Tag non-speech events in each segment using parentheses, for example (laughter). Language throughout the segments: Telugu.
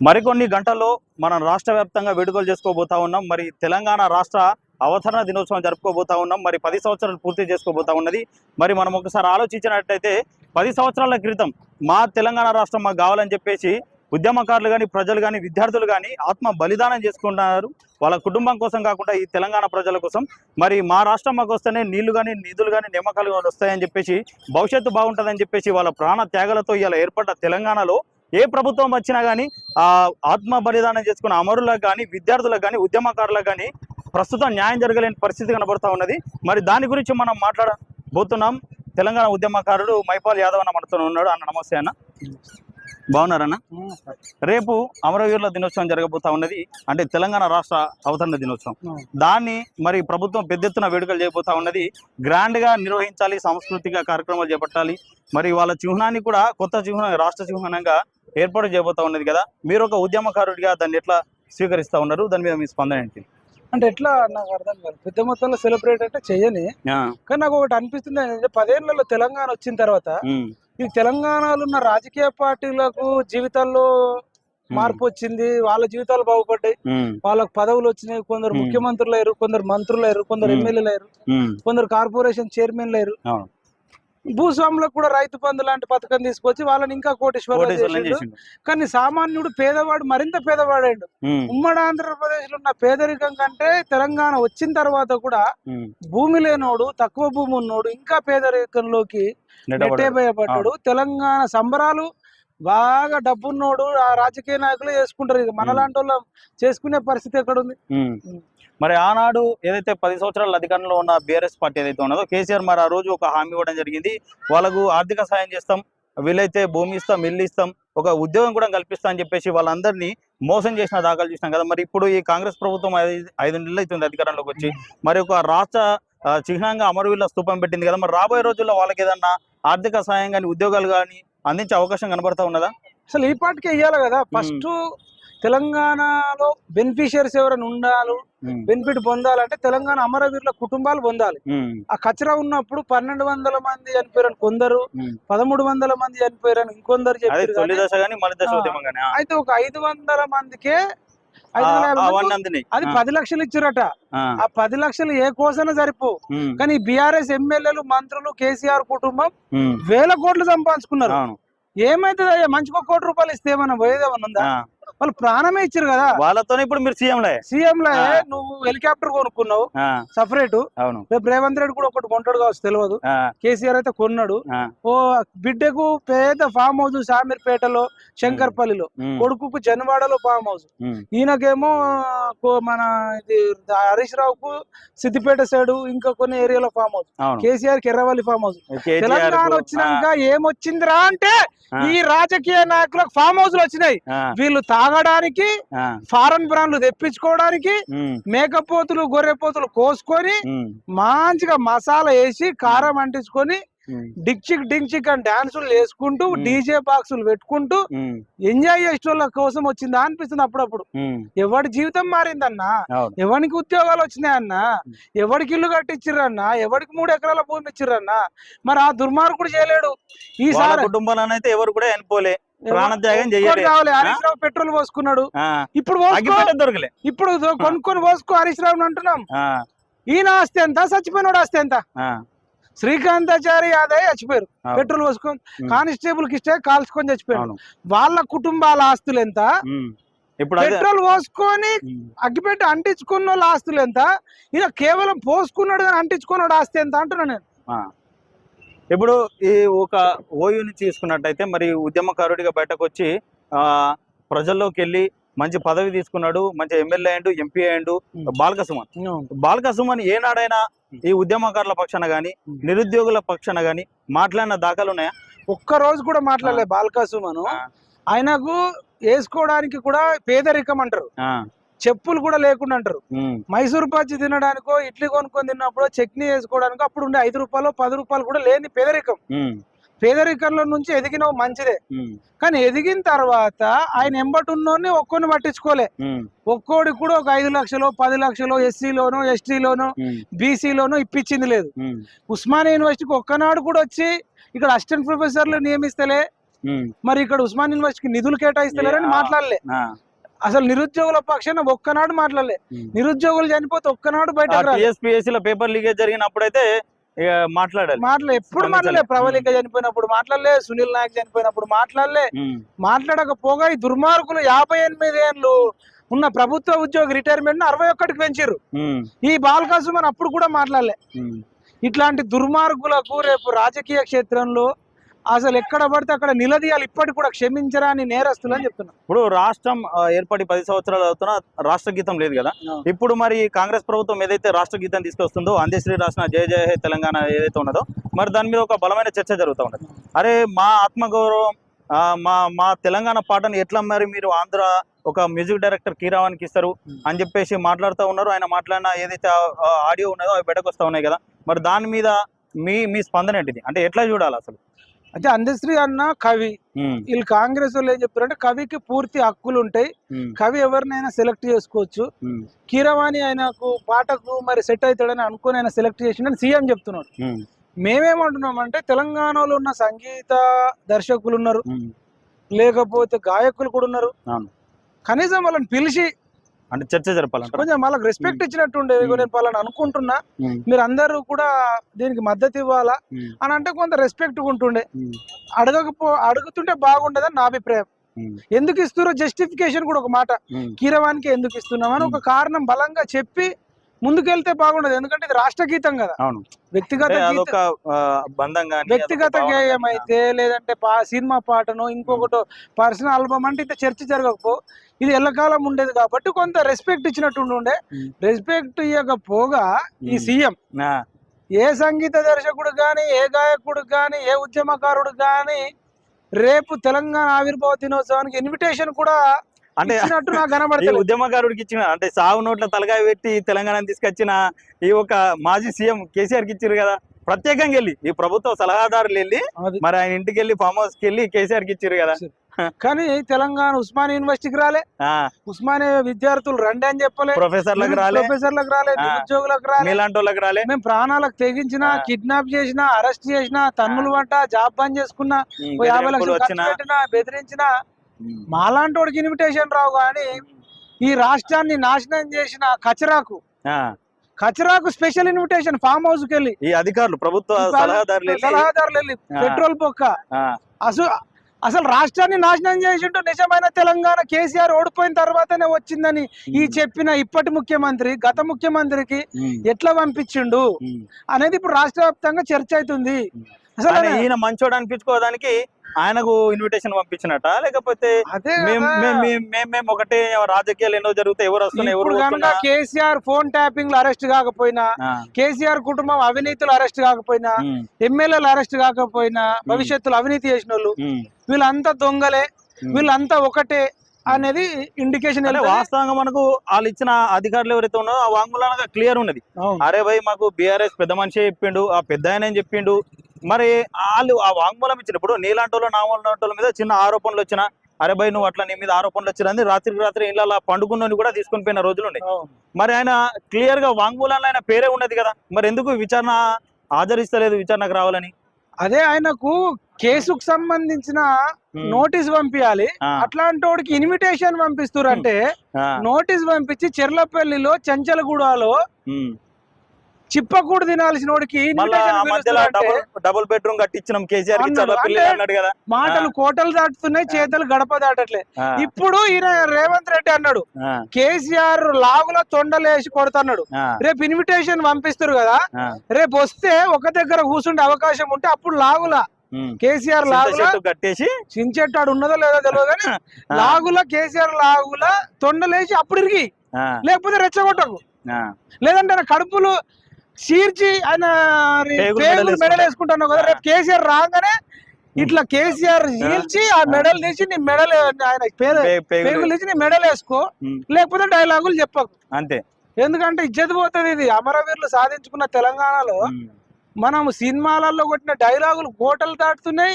మరికొన్ని గంటల్లో మనం రాష్ట్ర వ్యాప్తంగా వేడుకలు చేసుకోబోతా ఉన్నాం. మరి తెలంగాణ రాష్ట్ర అవతరణ దినోత్సవం జరుపుకోబోతా ఉన్నాం. మరి పది సంవత్సరాలు పూర్తి చేసుకోబోతా ఉన్నది. మరి మనం ఒకసారి ఆలోచించినట్టయితే పది సంవత్సరాల క్రితం మా తెలంగాణ రాష్ట్రం మాకు కావాలని చెప్పేసి ఉద్యమకారులు కానీ ప్రజలు కానీ విద్యార్థులు కానీ ఆత్మ బలిదానం చేసుకుంటున్నారు. వాళ్ళ కుటుంబం కోసం కాకుండా ఈ తెలంగాణ ప్రజల కోసం. మరి మా రాష్ట్రం మాకు వస్తేనే నీళ్ళు కానీ నిధులు కానీ నియామకాలు కానీ వస్తాయని చెప్పేసి భవిష్యత్తు బాగుంటుందని చెప్పేసి వాళ్ళ ప్రాణ త్యాగాలతో ఇలా ఏర్పడ్డ తెలంగాణలో ఏ ప్రభుత్వం వచ్చినా కానీ ఆ ఆత్మ బలిదానం చేసుకున్న అమరులకు కానీ విద్యార్థులకు కానీ ఉద్యమకారులకు కానీ ప్రస్తుతం న్యాయం జరగలేని పరిస్థితి కనబడుతూ ఉన్నది. మరి దాని గురించి మనం మాట్లాడబోతున్నాం తెలంగాణ ఉద్యమకారుడు మైపాల్ యాదవ్ అన్న మనతో ఉన్నాడు. అన్న నమస్తే అన్న. బాగున్నారన్న రేపు అమరవీరుల దినోత్సవం జరగబోతా ఉన్నది. అంటే తెలంగాణ రాష్ట్ర అవతరణ దినోత్సవం. దాన్ని మరి ప్రభుత్వం పెద్ద ఎత్తున వేడుకలు చేయబోతా ఉన్నది. గ్రాండ్గా నిర్వహించాలి సాంస్కృతిక కార్యక్రమాలు చేపట్టాలి. మరి వాళ్ళ చిహ్నాన్ని కూడా కొత్త చిహ్నం రాష్ట్ర చిహ్నంగా ఏర్పాటు చేయబోతా ఉన్నది కదా. మీరు ఒక ఉద్యమకారుడిగా దాన్ని ఎట్లా స్వీకరిస్తా ఉన్నారు? దాని మీద మీ స్పందన ఏంటి? అంటే ఎట్లా నాకు అర్థం కాదు. పెద్ద మొత్తంలో సెలబ్రేట్ అంటే చెయ్యని. ఆ, కానీ నాకు ఒకటి అనిపిస్తుంది ఏంటంటే పదేళ్ళలో తెలంగాణ వచ్చిన తర్వాత ఈ తెలంగాణలో ఉన్న రాజకీయ పార్టీలకు జీవితాల్లో మార్పు వచ్చింది. వాళ్ళ జీవితాలు బాగుపడ్డాయి. వాళ్ళకి పదవులు వచ్చినాయి. కొందరు. ముఖ్యమంత్రులు అయ్యారు కొందరు మంత్రులు అయ్యారు కొందరు. ఎమ్మెల్యేలు అయ్యారు కొందరు కార్పొరేషన్ చైర్మన్లు అయ్యారు. భూస్వాములకు కూడా రైతు బంధు లాంటి పథకం తీసుకొచ్చి వాళ్ళని ఇంకా కోటేశ్వరం. కానీ సామాన్యుడు పేదవాడు మరింత పేదవాడాడు. ఉమ్, ఉమ్మడి ఆంధ్రప్రదేశ్లో ఉన్న పేదరికం కంటే తెలంగాణ వచ్చిన తర్వాత కూడా భూమి లేనోడు తక్కువ భూమి ఉన్నోడు ఇంకా పేదరికంలోకి నెట్టబడ్డాడు. నెట్టేయబడ్డాడు తెలంగాణ సంబరాలు బాగా డబ్బున్నోడు ఆ రాజకీయ నాయకులు చేసుకుంటారు. ఇక మనలాంటి వాళ్ళం చేసుకునే పరిస్థితి ఎక్కడ ఉంది ఉమ్. మరి ఆనాడు ఏదైతే పది సంవత్సరాల అధికారంలో ఉన్న బీఆర్ఎస్ పార్టీ ఏదైతే ఉన్నదో కేసీఆర్ మరి ఆ రోజు ఒక హామీ ఇవ్వడం జరిగింది. వాళ్ళకు ఆర్థిక సాయం చేస్తాం వీలైతే భూమి ఇస్తాం ఇల్లు ఇస్తాం ఒక ఉద్యోగం కూడా కల్పిస్తాం అని చెప్పేసి వాళ్ళందరినీ మోసం చేసిన దాఖలు చూసినాం కదా. మరి ఇప్పుడు ఈ కాంగ్రెస్ ప్రభుత్వం ఐదు నెలలు అవుతుంది అధికారంలోకి వచ్చి. మరి ఒక రాష్ట్ర చిహ్నంగా అమరవీరుల స్తూపం పెట్టింది కదా. మరి రాబోయే రోజుల్లో వాళ్ళకి ఏదన్నా ఆర్థిక సాయం కానీ ఉద్యోగాలు కానీ అందించే అవకాశం కనబడతా ఉన్నదా? అసలు ఈ పాటికి ఇయ్యాలి కదా. ఫస్ట్ తెలంగాణలో బెనిఫిషియర్స్ ఎవరైనా ఉండాలి బెనిఫిట్ పొందాలంటే తెలంగాణ అమరవీరుల కుటుంబాలు పొందాలి. ఆ కచరా ఉన్నప్పుడు పన్నెండు వందల మంది చనిపోయారని కొందరు. పదమూడు వందల మంది చనిపోయారని ఇంకొందరు చెప్పారు. అయితే ఒక ఐదు వందల మందికే అది పది లక్షలు ఇచ్చారట. ఆ, పది లక్షలు ఏ కోసన సరిపో కానీ బీఆర్ఎస్ ఎమ్మెల్యేలు మంత్రులు కేసీఆర్ కుటుంబం వేల కోట్లు సంపాదించుకున్నారు. ఏమైతుంది మంచిగా కోటి రూపాయలు ఇస్తే ఏమన్నా పోయేదేమన్నా ఉందా? వాళ్ళు ప్రాణమే ఇచ్చారు కదా. వాళ్ళతోనే ఇప్పుడు మీరు సీఎం లో ఆ. నువ్వు హెలికాప్టర్ కొనుక్కున్నావు సపరేట్. అవును. రేపు రేవంత్ రెడ్డి కూడా ఒకటి కొంటాడు కావచ్చు తెలియదు కేసీఆర్ అయితే కొన్నాడు. ఓ బిడ్డకు పేద ఫామ్ హౌస్ శామీర్పేటలో శంకర్పల్లిలో. కొడుకుకు జనవాడలో ఫామ్ హౌస్. ఈయనకేమో మన ఇది హరీష్ రావుకు సిద్దిపేట సైడ్ ఇంకా కొన్ని ఏరియాలో ఫామ్ హౌస్. కేసీఆర్ కెర్రవల్లి ఫామ్ హౌస్. తెలంగాణ వచ్చినాక ఏమొచ్చిందిరా అంటే ఈ రాజకీయ నాయకులకు ఫామ్ హౌస్లు వచ్చినాయి. వీళ్ళు తాగడానికి ఫారెన్ బ్రాండ్లు తెప్పించుకోవడానికి మేకపోతులు గొర్రెపోతులు కోసుకొని మంచిగా మసాలా వేసి కారం అంటించుకొని డిక్చిక్ డించిక్ అని డాన్సులు వేసుకుంటూ. డీజే బాక్సులు పెట్టుకుంటూ ఎంజాయ్ చేసేటోళ్ళ కోసం వచ్చిందా అనిపిస్తుంది అప్పుడప్పుడు. ఎవడి జీవితం మారిందన్నా? ఎవరికి ఉద్యోగాలు వచ్చినాయన్నా? ఎవరికి ఇల్లు కట్టించిర్రన్నా? ఎవరికి మూడు ఎకరాల భూమి ఇచ్చిర్రన్నా? మరి ఆ దుర్మార్గుడు చేయలేడు. ఈసారి కుటుంబాలనైతే ఎవరు కూడా ఎనిపోలే ప్రాణత్యాగం కావాలి హరీష్ రావు పెట్రోల్ పోసుకున్నాడు. ఇప్పుడు దొరకలే. ఇప్పుడు కొనుక్కొని పోసుకో హరీష్ రావు అంటున్నాం. ఈయన ఆస్తి ఎంత? చచ్చిపోయినోడు ఆస్తి ఎంత? శ్రీకాంతాచారి యాదవ్ చచ్చిపోయారు. పెట్రోల్ పోసుకొని కానిస్టేబుల్కి ఇస్తే కాల్చుకొని చచ్చిపోయారు. అవును. వాళ్ళ కుటుంబాల ఆస్తులు ఎంత? ఇప్పుడు అదే పెట్రోల్ పోసుకొని అగ్గిపెట్టి అంటించుకున్న వాళ్ళ ఆస్తులు ఎంత? ఈయన కేవలం పోసుకున్నాడు కానీ అంటించుకున్నాడు ఆస్తి ఎంత అంటున్నా నేను. ఇప్పుడు ఈ ఒక ఓయూని తీసుకున్నట్టయితే మరి ఉద్యమకారుడిగా బయటకు వచ్చి ఆ ప్రజల్లోకి వెళ్ళి మంచి పదవి తీసుకున్నాడు మంచి ఎమ్మెల్యే అయ్యిండు ఎంపీ అయ్యిండు బాల్క సుమన్ బాల్క సుమన్ ఏనాడైనా ఈ ఉద్యమకారుల పక్షాన గాని నిరుద్యోగుల పక్షాన గాని మాట్లాడిన దాఖలు ఉన్నాయా? ఒక్క రోజు కూడా మాట్లాడలే బాల్కాసుమను. ఆ. ఆయనకు వేసుకోవడానికి కూడా పేదరికం అంటారు. చెప్పులు కూడా లేకుండా అంటారు. మైసూర్ పచ్చి తినడానికో ఇడ్లీ కొనుక్కొని తిన్నప్పుడు చట్నీ వేసుకోవడానికో అప్పుడు ఉండే ఐదు రూపాయలు పది రూపాయలు కూడా లేని పేదరికం. పేదరికంలో నుంచి ఎదిగినవు మంచిదే. కానీ ఎదిగిన తర్వాత ఆయన ఎంబటి ఉన్నోని ఒక్కొని పట్టించుకోలే. ఒక్కోడికి కూడా ఒక ఐదు లక్షలు పది లక్షలు ఎస్సీలోనో ఎస్టీలోనో బీసీలోనో ఇప్పించింది లేదు. ఉస్మానియా యూనివర్సిటీకి ఒక్కనాడు కూడా వచ్చి ఇక్కడ అసిస్టెంట్ ప్రొఫెసర్లు నియమిస్తలే. మరి ఇక్కడ ఉస్మాన్ యూనివర్సిటీకి నిధులు కేటాయిస్తలేరని. మాట్లాడలే. అసలు నిరుద్యోగుల పక్షాన ఒక్కనాడు మాట్లాడలే. నిరుద్యోగులు చనిపోతే ఒక్కనాడు లో పేపర్ లీకేజ్ జరిగినప్పుడైతే మాట్లాడాలి. మాటలు ఎప్పుడు. మాట్లాడలే. ప్రవళిక చనిపోయినప్పుడు మాట్లాడలే. సునీల్ నాయక్ చనిపోయినప్పుడు మాట్లాడలే. మాట్లాడకపోగా ఈ దుర్మార్గులు యాభై ఎనిమిది ఏళ్ళు ఉన్న ప్రభుత్వ ఉద్యోగి రిటైర్మెంట్ అరవై ఒక్కటికి పెంచారు ఈ బాలకాసు మన అప్పుడు కూడా మాట్లాడలే. ఇట్లాంటి దుర్మార్గులకు రేపు రాజకీయ క్షేత్రంలో అసలు ఎక్కడ పడితే అక్కడ నిలదీయాలి. ఇప్పటికి కూడా క్షమించరాని నేరస్తులు అని చెప్తున్నా. ఇప్పుడు రాష్ట్రం ఏర్పడి పది సంవత్సరాలు అవుతున్నా రాష్ట్ర గీతం లేదు కదా? ఇప్పుడు మరి కాంగ్రెస్ ప్రభుత్వం ఏదైతే రాష్ట్ర గీతం తీసుకొస్తుందో అందేశ్రీ రాసిన జయ జయ హే తెలంగాణ ఏదైతే ఉన్నదో మరి దాని మీద ఒక బలమైన చర్చ జరుగుతూ ఉన్నది అరే మా ఆత్మగౌరవం మా మా తెలంగాణ పాటను ఎట్లా మరి మీరు ఆంధ్ర ఒక మ్యూజిక్ డైరెక్టర్ కీరావానికి ఇస్తారు అని చెప్పేసి మాట్లాడుతూ ఉన్నారు. ఆయన మాట్లాడిన ఏదైతే ఆడియో ఉన్నదో అవి బయటకు వస్తూ ఉన్నాయి కదా? మరి దాని మీద మీ మీ స్పందన ఏంటిది? అంటే ఎట్లా చూడాలి అసలు? అయితే అందశ్రీ అన్న కవి. వీళ్ళు కాంగ్రెస్ వాళ్ళు ఏం చెప్తారంటే కవికి పూర్తి హక్కులు ఉంటాయి కవి ఎవరినైనా సెలెక్ట్ చేసుకోవచ్చు. కీరవాణి ఆయనకు పాటకు మరి సెట్ అవుతాడని అనుకుని ఆయన సెలెక్ట్ చేసిండని సీఎం చెప్తున్నాడు మేమేమంటున్నాం అంటే తెలంగాణలో ఉన్న సంగీత దర్శకులు ఉన్నారు. లేకపోతే గాయకులు కూడా ఉన్నారు. కనీసం వాళ్ళని పిలిచి అంటే చర్చ జరపాలంటారు కొంచెం వాళ్ళకి రెస్పెక్ట్ ఇచ్చినట్టు ఉండే నేను వాళ్ళని అనుకుంటున్నా. మీరు అందరూ కూడా దీనికి మద్దతు ఇవ్వాలా? అని అంటే కొంత రెస్పెక్ట్ ఉంటుండే. అడగకపో అడుగుతుంటే బాగుండదని నా అభిప్రాయం. ఎందుకు ఇస్తారో జస్టిఫికేషన్ కూడా ఒక మాట. కీరవానికి ఎందుకు ఇస్తున్నామని ఒక కారణం బలంగా చెప్పి ముందుకెళ్తే బాగుండదు. ఎందుకంటే ఇది రాష్ట్ర గీతం కదా. అవును. వ్యక్తిగత వ్యక్తిగత గేయం అయితే లేదంటే సినిమా పాటను ఇంకొకటో పర్సనల్ ఆల్బమ్ అంటే ఇంత చర్చ జరగకపో. ఇది ఎల్లకాలం ఉండేది కాబట్టి కొంత రెస్పెక్ట్ ఇచ్చినట్టు ఉండే. రెస్పెక్ట్ ఇవ్వకపోగా ఈ. సీఎం ఏ సంగీత దర్శకుడు కానీ ఏ గాయకుడు కానీ ఏ ఉద్యమకారుడు కానీ రేపు తెలంగాణ ఆవిర్భావ దినోత్సవానికి ఇన్విటేషన్ కూడా అంటే నాకు (laughs) ఈ కనబడతలేదు ఉద్యమకారుడికి ఇచ్చిన అంటే సాగు నోట్ల తలకాయ పెట్టి తెలంగాణ తీసుకొచ్చిన ఈ ఒక మాజీ సీఎం కేసీఆర్కి ఇచ్చారు కదా ప్రత్యేకంగా వెళ్ళి ఈ ప్రభుత్వ సలహాదారులు వెళ్ళి. మరి ఆయన ఇంటికి వెళ్ళి ఫామ్ హౌస్కి వెళ్ళి కేసీఆర్కి ఇచ్చారు కదా కానీ తెలంగాణ ఉస్మాన్ యూనివర్సిటీకి రాలే. ఉస్మానియా విద్యార్థులు రండి అని చెప్పలే. ప్రొఫెసర్లకు రాలే. ప్రొఫెసర్లకు రాలే. నిరుద్యోగులకు రాలే. వాళ్ళకి రాలే. మేము ప్రాణాలకు తెగించినా. కిడ్నాప్ చేసినా అరెస్ట్ చేసినా తన్నులు పట్ట జాబ్ బంద్ చేసుకున్నా యాభై లక్షలు పెట్టినా బెదిరించినా మాలాంటి వాడికి ఇన్విటేషన్ రావు కానీ ఈ రాష్ట్రాన్ని నాశనం చేసిన కచరాకు. కచరాకు స్పెషల్ ఇన్విటేషన్ ఫామ్ హౌస్కి వెళ్ళి ఈ అధికారులు ప్రభుత్వ సలహాదారులు వెళ్ళి. సలహాదారులు వెళ్ళి. పెట్రోల్ బొక్క. అసలు అసలు రాష్ట్రాన్ని నాశనం చేసిండు నిజమైన తెలంగాణ కేసీఆర్ ఓడిపోయిన తర్వాతనే వచ్చిందని ఈ చెప్పిన ఇప్పటి ముఖ్యమంత్రి గత ముఖ్యమంత్రికి ఎట్లా పంపించిండు. అనేది ఇప్పుడు రాష్ట్ర వ్యాప్తంగా చర్చ అవుతుంది. అసలు ఈయన మంచోడు అనిపించుకోవడానికి ఆయనకు ఇన్విటేషన్ పంపించినట లేకపోతే మేము ఒకటే రాజకీయాలు ఎన్నో జరుగుతాయి ఎవరు వస్తున్నా ఎవరు కనుక కేసీఆర్ ఫోన్ ట్యాపింగ్లో అరెస్ట్ కాకపోయినా కేసీఆర్ కుటుంబం అవినీతులు అరెస్ట్ కాకపోయినా ఎమ్మెల్యేలు అరెస్ట్ కాకపోయినా భవిష్యత్తులో అవినీతి చేసిన వాళ్ళు. వీళ్ళంతా దొంగలే. వీళ్ళంతా ఒకటే అనేది ఇండికేషన్ వాస్తవంగా మనకు వాళ్ళు ఇచ్చిన అధికారులు ఎవరైతే ఉన్నారో ఆ వాంగ్మూలంగా క్లియర్ ఉన్నది. అరే భయ్ మాకు బీఆర్ఎస్ పెద్ద మనిషి చెప్పిండు ఆ పెద్ద ఆయన చెప్పిండు మరి వాళ్ళు ఆ వాంగ్మూలం ఇచ్చినప్పుడు నీలాంటోళ్ళు నా వాళ్ళ మీద చిన్న ఆరోపణలు వచ్చిన అరే భయ్ నువ్వు అట్లా నీ మీద ఆరోపణలు వచ్చినది రాత్రికి రాత్రి ఇళ్ళ పండుకున్నని కూడా తీసుకొని పోయిన రోజులు ఉన్నాయి. మరి ఆయన క్లియర్గా వాంగ్మూలంలో ఆయన పేరే ఉన్నది కదా మరి ఎందుకు విచారణ హాజరిస్తలేదు విచారణకు రావాలని అదే ఆయనకు కేసుకు సంబంధించిన. నోటీస్ పంపించాలి అట్లాంటి వాడికి ఇన్విటేషన్ పంపిస్తారు అంటే ఆ, నోటీస్ పంపించి చెర్లపల్లిలో చెంచలగూడలో. చిప్పకూడు తినాల్సిన వాడికి డబుల్ బెడ్రూమ్ కట్టించినాం కేసీఆర్ అన్నాడు. చాలా పిల్లలు అంటే- అన్నాడు కదా. మాటలు కోటలు దాటుతున్నాయి చేతలు గడప దాటట్లే. ఇప్పుడు ఈయన రేవంత్ రెడ్డి అన్నాడు కేసీఆర్ లాగులో తొండలేసి కొడుతున్నాడు. రేపు ఇన్విటేషన్ పంపిస్తారు కదా రేపు వస్తే ఒక దగ్గర కూర్చుండే అవకాశం ఉంటే అప్పుడు లాగుల. కేసీఆర్ లాగుల కట్టేసి. చించెట్టాడు ఉన్నదో లేదో తెలియదు కానీ లాగుల కేసీఆర్ లాగుల తొండలేసి అప్పుడు ఇరిగి. లేకపోతే రెచ్చగొట్టకు. లేదంటే కడుపులు చీర్చి ఆయన మెడలు. వేసుకుంటాను కదా. రేపు కేసీఆర్ రాగానే ఇట్లా కేసీఆర్ చీల్చి ఆ మెడల్ తీసి నీ మెడల్ ఆయన పేరు పేగులు. తీసి నీ మెడల్ వేసుకో. లేకపోతే డైలాగులు చెప్పకు. అంతే. ఎందుకంటే ఇజ్జత్ పోతుంది ఇది. అమరవీరులు సాధించుకున్న తెలంగాణలో మనం సినిమాలలో కొట్టిన డైలాగులు కోటలు దాటుతున్నాయి.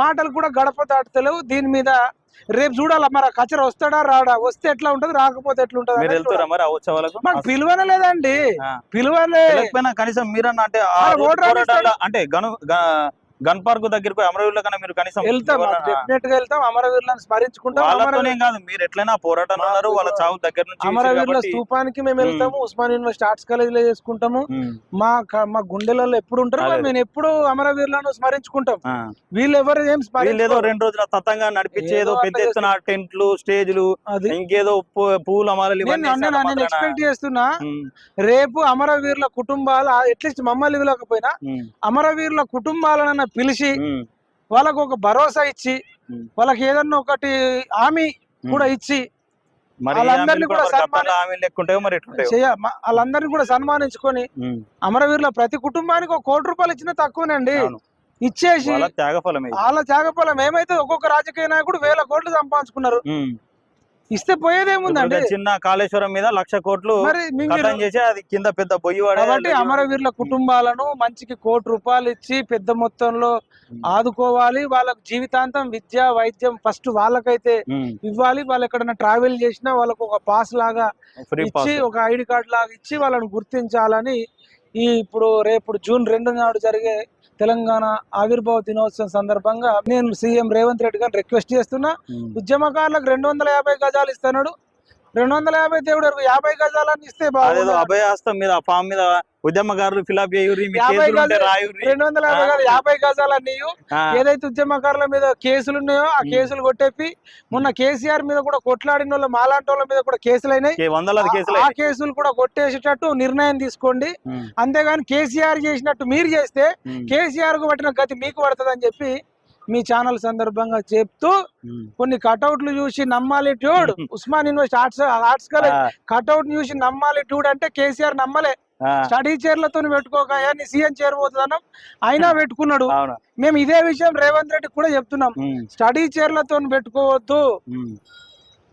మాటలు కూడా గడప దాటుతలేవు. దీని మీద రేపు చూడాల మరి కచర వస్తాడా రాడా? వస్తే ఎట్లా ఉంటది రాకపోతే ఎట్లా ఉంటది మాకు పిలువనే లేదండి. వెళ్ళకపోయినా కనీసం మీరన్నా అంటే. అంటే గను పార్క్ దగ్గరకు అమరవీరుల కన్నా మీరు కనీసం వెళ్తాం డెఫినెట్గా వెళ్తాం. అమరవీరులను స్మరించుకుంటాం. వాళ్ళతోనే కాదు మీరు ఎట్లయినా పోరాటం ఉన్నారు వాళ్ళ చావు దగ్గర నుంచి అమరవీరుల స్తూపానికి మేము వెళ్తాము ఉస్మాన్ యూనివర్సిటీ ఆర్ట్స్ కాలేజ్లో చేసుకుంటాము మా మా గుండెలలో ఎప్పుడు ఉంటారో. మేము ఎప్పుడు అమరవీరులను స్మరించుకుంటాం. వీళ్ళు ఎవరు ఏం ఏదో. రెండు రోజుల తతంగా నడిపించి ఏదో ఏదో అట్లా పెద్ద ఎత్తున టెంట్లు స్టేజ్లు ఇంకేదో పూలు అమరాలు నేను. ఎక్స్పెక్ట్ చేస్తున్నా రేపు అమరవీరుల కుటుంబాలు అట్లీస్ట్ మమ్మల్ని ఇవ్వలేకపోయినా ఉమ్, అమరవీరుల కుటుంబాలను పిలిచి వాళ్ళకు ఒక భరోసా ఇచ్చి. వాళ్ళకి ఏదన్నా ఒకటి హామీ కూడా ఇచ్చి వాళ్ళందరినీ కూడా వాళ్ళందరినీ కూడా సన్మానించుకొని అమరవీరుల ప్రతి కుటుంబానికి ఒక కోటి రూపాయలు ఇచ్చినా తక్కువనండి. ఇచ్చేసి వాళ్ళ త్యాగఫలం ఏమైతే ఒక్కొక్క రాజకీయ నాయకుడు వేల కోట్లు సంపాదించుకున్నారు. ఇస్తే పోయేదేముందండి చిన్న కాళేశ్వరం మీద లక్ష కోట్లు చేసి అది కింద పెద్ద బొయ్యి కాబట్టి అమరవీరుల కుటుంబాలను మంచికి కోటి రూపాయలు ఇచ్చి పెద్ద మొత్తంలో ఆదుకోవాలి. వాళ్ళకు జీవితాంతం విద్య వైద్యం ఫస్ట్ వాళ్ళకైతే ఇవ్వాలి. వాళ్ళు ఎక్కడైనా ట్రావెల్ చేసినా వాళ్ళకు ఒక పాస్ లాగా ఇచ్చి ఒక ఐడి కార్డ్ లాగా ఇచ్చి వాళ్ళని గుర్తించాలని ఈ ఇప్పుడు రేపు జూన్ రెండు నాడు జరిగే తెలంగాణ ఆవిర్భావ దినోత్సవం సందర్భంగా నేను సీఎం రేవంత్ రెడ్డి గారిని రిక్వెస్ట్ చేస్తున్నా. ఉద్యమకారులకు రెండు వందల యాభై గజాలు ఇస్తున్నాడు రెండు వందల యాభై దేవుడు వరకు యాభై గజాలని ఇస్తే అదేదో బాగుంది అభయహస్తం మీద ఆ ఫామ్ మీద ఉద్యమగారులు ఫిలప్ రాయుర్రి. రెండు వందల యాభై కాదు యాభై గజాలని ఆ, ఏదైతే ఉద్యమకారుల మీద కేసులు ఉన్నాయో ఆ. కేసులు కొట్టేపి మొన్న కేసీఆర్ మీద కూడా కొట్లాడిన వాళ్ళ మాలాంటి వాళ్ళ మీద కూడా కేసులు అయినాయి కే- వందలాది కేసులు. ఆ కేసులు కూడా కొట్టేసేటట్టు నిర్ణయం తీసుకోండి. అంతేగాని కేసీఆర్ చేసినట్టు మీరు చేస్తే కేసీఆర్కు పట్టిన గతి మీకు పడుతుందని చెప్పి మీ ఛానల్ సందర్భంగా చెప్తూ. కొన్ని కటౌట్లు చూసి నమ్మాలి ట్యూడ్. (laughs) Osman university arts arts college cutout చూసి నమ్మాలి ట్యూడ్ అంటే కేసీఆర్ నమ్మలే. స్టడీ చైర్లతో పెట్టుకోక నీ సీఎం చైర్ అయినా (laughs) పెట్టుకున్నాడు. మేము ఇదే విషయం రేవంత్ రెడ్డి కూడా చెప్తున్నాం. స్టడీ చైర్లతో పెట్టుకోవద్దు.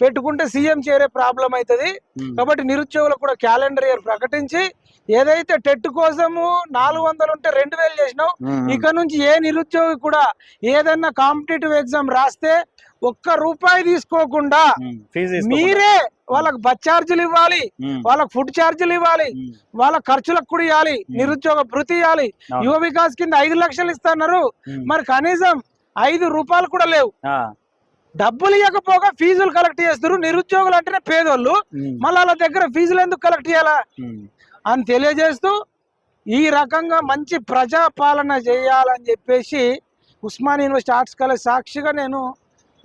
పెట్టుకుంటే సీఎం చేరే ప్రాబ్లం అవుతుంది. కాబట్టి నిరుద్యోగులకు కూడా క్యాలెండర్ ఇయర్ ప్రకటించి ఏదైతే టెట్ కోసము నాలుగు వందలు ఉంటే రెండు వేలు చేసినావు ఇక నుంచి ఏ నిరుద్యోగి కూడా ఏదన్నా కాంపిటేటివ్ ఎగ్జామ్ రాస్తే ఒక్క రూపాయి తీసుకోకుండా. మీరే వాళ్ళకి బస్ ఛార్జీలు ఇవ్వాలి వాళ్ళకి ఫుడ్ ఛార్జీలు ఇవ్వాలి వాళ్ళ ఖర్చులకు కూడా ఇవ్వాలి నిరుద్యోగ భృతి ఇవ్వాలి. యువ వికాస్ కింద ఐదు లక్షలు ఇస్తున్నారు మరి కనీసం ఐదు రూపాయలు కూడా లేవు. డబ్బులు ఇవ్వకపోగా ఫీజులు కలెక్ట్ చేస్తారు నిరుద్యోగులు అంటేనే పేదోళ్ళు. మళ్ళీ వాళ్ళ దగ్గర ఫీజులు ఎందుకు కలెక్ట్ చేయాలా? అని తెలియజేస్తూ ఈ రకంగా మంచి ప్రజా పాలన చేయాలని చెప్పేసి ఉస్మాన్ యూనివర్సిటీ ఆర్ట్స్ కాలేజ్ సాక్షిగా నేను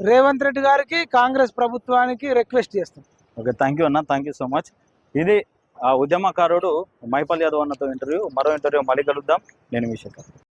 రేవంత్ రెడ్డి గారికి కాంగ్రెస్ ప్రభుత్వానికి రిక్వెస్ట్ చేస్తాను. ఓకే థ్యాంక్ యూ అన్న థ్యాంక్ యూ సో మచ్ ఇది ఆ ఉద్యమకారుడు మైపల్ యాదవ్ అన్నతో ఇంటర్వ్యూ. మరో ఇంటర్వ్యూ మళ్ళీ కలుద్దాం. నేను మీ